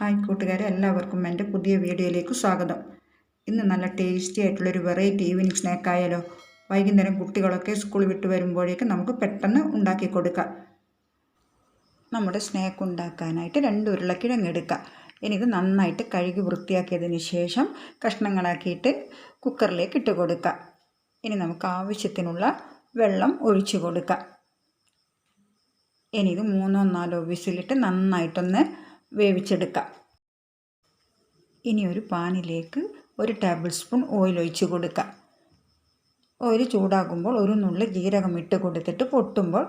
Hi കൂട്ടുകാരെ എല്ലാവർക്കും എന്റെ പുതിയ വീഡിയോയിലേക്ക് സ്വാഗതം. ഇന്ന് നല്ല ടേസ്റ്റി ആയിട്ടുള്ളൊരു വെറൈറ്റി ഈവനിങ് സ്നാക്ക് ആയാലോ വൈകുന്നേരം കുട്ടികളൊക്കെ സ്കൂൾ വിട്ട് വരുമ്പോഴേക്ക് നമുക്ക് പെട്ടെന്ന് ഉണ്ടാക്കി കൊടുക്കാം. നമ്മുടെ സ്നാക്ക് ഉണ്ടാക്കാനായിട്ട് രണ്ട് ഉരുളക്കിഴങ്ങ് എടുക്കാം. ഇനി ഇത് നന്നായിട്ട് കഴുകി വൃത്തിയാക്കിയതിന് ശേഷം കഷ്ണങ്ങളാക്കിയിട്ട് കുക്കറിലേക്ക് ഇട്ട് കൊടുക്കാം. ഇനി നമുക്ക് ആവശ്യത്തിനുള്ള വെള്ളം ഒഴിച്ചു കൊടുക്കാം. ഇനി ഇത് മൂന്നോ നാലോ വിസിലിട്ട് നന്നായിട്ടൊന്ന് വേവിച്ചെടുക്കാം. ഇനി ഒരു പാനിലേക്ക് ഒരു ടേബിൾ സ്പൂൺ ഓയിൽ ഒഴിച്ച് കൊടുക്കുക ഓയിൽ ചൂടാകുമ്പോൾ ഒരു നുള്ളി ജീരകം ഇട്ട് കൊടുത്തിട്ട് പൊട്ടുമ്പോൾ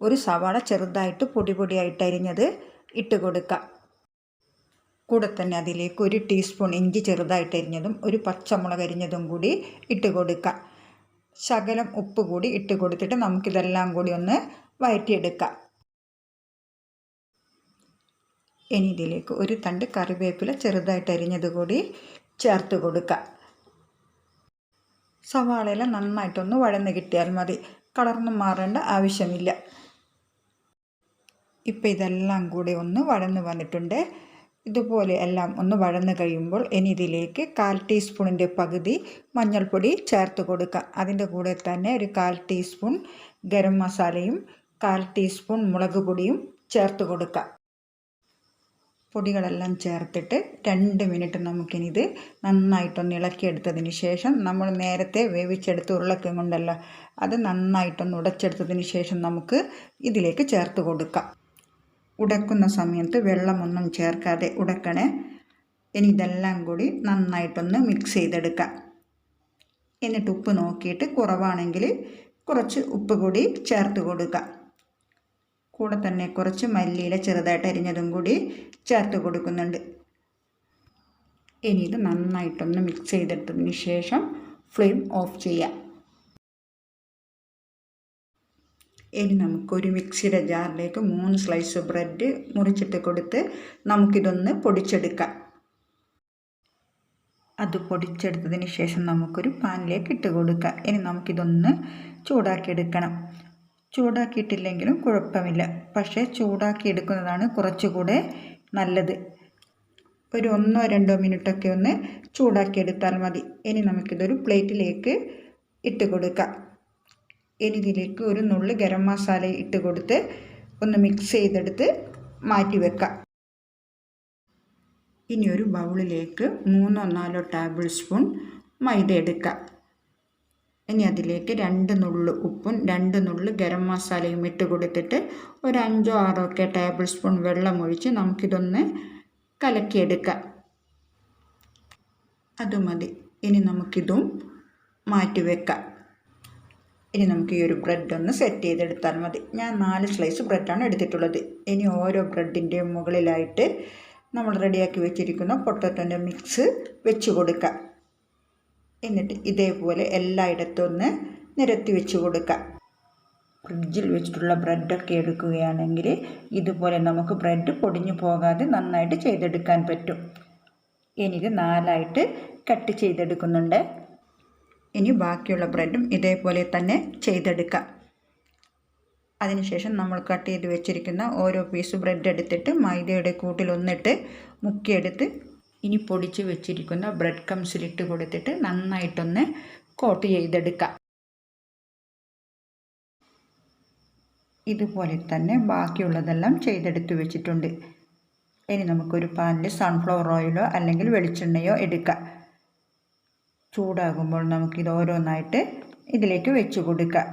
ഒരു സവാള ചെറുതായിട്ട് പൊടി പൊടിയായിട്ട് അരിഞ്ഞത് ഇട്ട് കൊടുക്കുക കൂടെ തന്നെ അതിലേക്ക് ഒരു ടീസ്പൂൺ ഇഞ്ചി ചെറുതായിട്ട് അരിഞ്ഞതും ഒരു പച്ചമുളക് അരിഞ്ഞതും കൂടി ഇട്ട് കൊടുക്കുക ശകലം ഉപ്പ് കൂടി ഇട്ട് കൊടുത്തിട്ട് നമുക്കിതെല്ലാം കൂടി ഒന്ന് വഴറ്റിയെടുക്കാം ഇനി ഇതിലേക്ക് ഒരു തണ്ട് കറിവേപ്പില ചെറുതായിട്ട് അരിഞ്ഞത് കൂടി ചേർത്ത് കൊടുക്കുക സവാളയെല്ലാം നന്നായിട്ടൊന്ന് വഴന്ന് കിട്ടിയാൽ മതി. കളർന്ന് മാറേണ്ട ആവശ്യമില്ല. ഇപ്പം ഇതെല്ലാം കൂടി ഒന്ന് വഴന്ന് വന്നിട്ടുണ്ട്. ഇതുപോലെ എല്ലാം ഒന്ന് വഴന്ന് കഴിയുമ്പോൾ ഇനി ഇതിലേക്ക് കാൽ ടീസ്പൂണിന്റെ പകുതി മഞ്ഞൾപ്പൊടി ചേർത്ത് കൊടുക്കുക അതിന്റെ കൂടെ തന്നെ ഒരു കാൽ ടീസ്പൂൺ ഗരം മസാലയും കാൽ ടീസ്പൂൺ മുളക് പൊടിയും ചേർത്ത് കൊടുക്കുക പൊടികളെല്ലാം ചേർത്തിട്ട് രണ്ട് മിനിറ്റ് നമുക്കിനിത് നന്നായിട്ടൊന്ന് ഇളക്കിയെടുത്തതിന് ശേഷം നമ്മൾ നേരത്തെ വേവിച്ചെടുത്ത് ഉരുളക്കം ഉരുളക്കിഴങ്ങുണ്ടല്ലോ അത് നന്നായിട്ടൊന്ന് ഉടച്ചെടുത്തതിന് ശേഷം നമുക്ക് ഇതിലേക്ക് ചേർത്ത് കൊടുക്കാം. ഉടക്കുന്ന സമയത്ത് വെള്ളമൊന്നും ചേർക്കാതെ ഉടക്കണേ. ഇനി ഇതെല്ലാം കൂടി നന്നായിട്ടൊന്ന് മിക്സ് ചെയ്തെടുക്കാം. എന്നിട്ട് ഉപ്പ് നോക്കിയിട്ട് കുറവാണെങ്കിൽ കുറച്ച് ഉപ്പ് കൂടി ചേർത്ത് കൊടുക്കാം. കൂടെ തന്നെ കുറച്ച് മല്ലിയില ചെറുതായിട്ട് അരിഞ്ഞതും കൂടി ചേർത്ത് കൊടുക്കുന്നുണ്ട്. ഇനി ഇത് നന്നായിട്ടൊന്ന് മിക്സ് ചെയ്തെടുത്തതിന് ശേഷം ഫ്ലെയിം ഓഫ് ചെയ്യാം. ഇനി നമുക്കൊരു മിക്സിയുടെ ജാറിലേക്ക് മൂന്ന് സ്ലൈസ് ബ്രെഡ് മുറിച്ചിട്ട് കൊടുത്ത് നമുക്കിതൊന്ന് പൊടിച്ചെടുക്കാം. അത് പൊടിച്ചെടുത്തതിന് ശേഷം നമുക്കൊരു പാനിലേക്ക് ഇട്ട് കൊടുക്കാം. ഇനി നമുക്കിതൊന്ന് ചൂടാക്കിയെടുക്കണം. ചൂടാക്കിയിട്ടില്ലെങ്കിലും കുഴപ്പമില്ല. പക്ഷേ ചൂടാക്കി എടുക്കുന്നതാണ് കുറച്ചുകൂടെ നല്ലത്. ഒരു ഒന്നോ രണ്ടോ മിനിറ്റൊക്കെ ഒന്ന് ചൂടാക്കിയെടുത്താൽ മതി. ഇനി നമുക്കിതൊരു പ്ലേറ്റിലേക്ക് ഇട്ട് കൊടുക്കാം. ഇനി ഇതിലേക്ക് ഒരു നുള്ളി ഗരം മസാല ഇട്ട് കൊടുത്ത് ഒന്ന് മിക്സ് ചെയ്തെടുത്ത് മാറ്റി വെക്കാം. ഇനി ഒരു ബൗളിലേക്ക് മൂന്നോ നാലോ ടേബിൾ സ്പൂൺ മൈദ എടുക്കാം. ഇനി അതിലേക്ക് രണ്ട് നുള്ളു ഉപ്പും രണ്ട് നുള്ളു ഗരം മസാലയും ഇട്ട് കൊടുത്തിട്ട് ഒരു അഞ്ചോ ആറോ ഒക്കെ ടേബിൾ സ്പൂൺ വെള്ളം ഒഴിച്ച് നമുക്കിതൊന്ന് കലക്കിയെടുക്കാം. അത് മതി. ഇനി നമുക്കിതും മാറ്റി വെക്കാം. ഇനി നമുക്ക് ഈ ഒരു ബ്രെഡ് ഒന്ന് സെറ്റ് ചെയ്തെടുത്താൽ മതി. ഞാൻ നാല് സ്ലൈസ് ബ്രെഡാണ് എടുത്തിട്ടുള്ളത്. ഇനി ഓരോ ബ്രെഡിന്റെയും മുകളിലായിട്ട് നമ്മൾ റെഡിയാക്കി വെച്ചിരിക്കുന്ന പൊട്ടറ്റോന്റെ മിക്സ് വെച്ച് കൊടുക്കാം. എന്നിട്ട് ഇതേപോലെ എല്ലായിടത്തും ഒന്ന് നിരത്തി വെച്ച് കൊടുക്കുക ഫ്രിഡ്ജിൽ വെച്ചിട്ടുള്ള ബ്രെഡൊക്കെ എടുക്കുകയാണെങ്കിൽ ഇതുപോലെ നമുക്ക് ബ്രെഡ് പൊടിഞ്ഞു പോകാതെ നന്നായിട്ട് ചെയ്തെടുക്കാൻ പറ്റും. ഇനി ഇത് നാലായിട്ട് കട്ട് ചെയ്തെടുക്കുന്നുണ്ട്. ഇനി ബാക്കിയുള്ള ബ്രെഡും ഇതേപോലെ തന്നെ ചെയ്തെടുക്കാം. അതിനുശേഷം നമ്മൾ കട്ട് ചെയ്ത് വെച്ചിരിക്കുന്ന ഓരോ പീസ് ബ്രെഡ് എടുത്തിട്ട് മൈദയുടെ കൂട്ടിലൊന്നിട്ട് മുക്കിയെടുത്ത് ഇനി പൊടിച്ച് വെച്ചിരിക്കുന്ന ബ്രെഡ് കംസിലിട്ട് കൊടുത്തിട്ട് നന്നായിട്ടൊന്ന് കോട്ട് ചെയ്തെടുക്കാം. ഇതുപോലെ തന്നെ ബാക്കിയുള്ളതെല്ലാം ചെയ്തെടുത്ത് വെച്ചിട്ടുണ്ട്. ഇനി നമുക്കൊരു പാനിൽ സൺഫ്ലവർ ഓയിലോ അല്ലെങ്കിൽ വെളിച്ചെണ്ണയോ എടുക്കാം. ചൂടാകുമ്പോൾ നമുക്കിത് ഓരോന്നായിട്ട് ഇതിലേക്ക് വെച്ച് കൊടുക്കാം.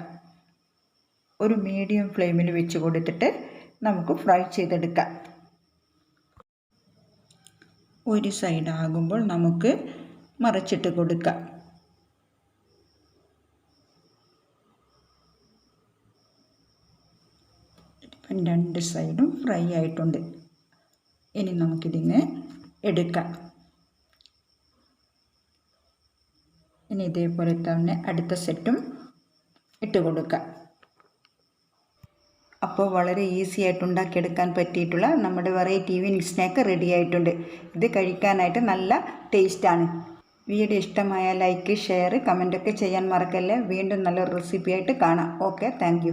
ഒരു മീഡിയം ഫ്ലെയിമിൽ വെച്ച് കൊടുത്തിട്ട് നമുക്ക് ഫ്രൈ ചെയ്തെടുക്കാം. ഒരു സൈഡാകുമ്പോൾ നമുക്ക് മറിച്ചിട്ട് കൊടുക്കാം. ഇപ്പം രണ്ട് സൈഡും ഫ്രൈ ആയിട്ടുണ്ട്. ഇനി നമുക്കിതിന് എടുക്കാം. ഇനി ഇതേപോലെ തന്നെ അടുത്ത സെറ്റും ഇട്ട് കൊടുക്കാം. അപ്പോൾ വളരെ ഈസി ആയിട്ട് ഉണ്ടാക്കിയെടുക്കാൻ പറ്റിയിട്ടുള്ള നമ്മുടെ വെറൈറ്റി ഈവനിങ് സ്നാക്ക് റെഡി ആയിട്ടുണ്ട്. ഇത് കഴിക്കാനായിട്ട് നല്ല ടേസ്റ്റാണ് വീഡിയോ ഇഷ്ടമായ ലൈക്ക് ഷെയർ കമന്റൊക്കെ ചെയ്യാൻ മറക്കല്ലേ? വീണ്ടും നല്ലൊരു റെസിപ്പി ആയിട്ട് കാണാം. Okay thank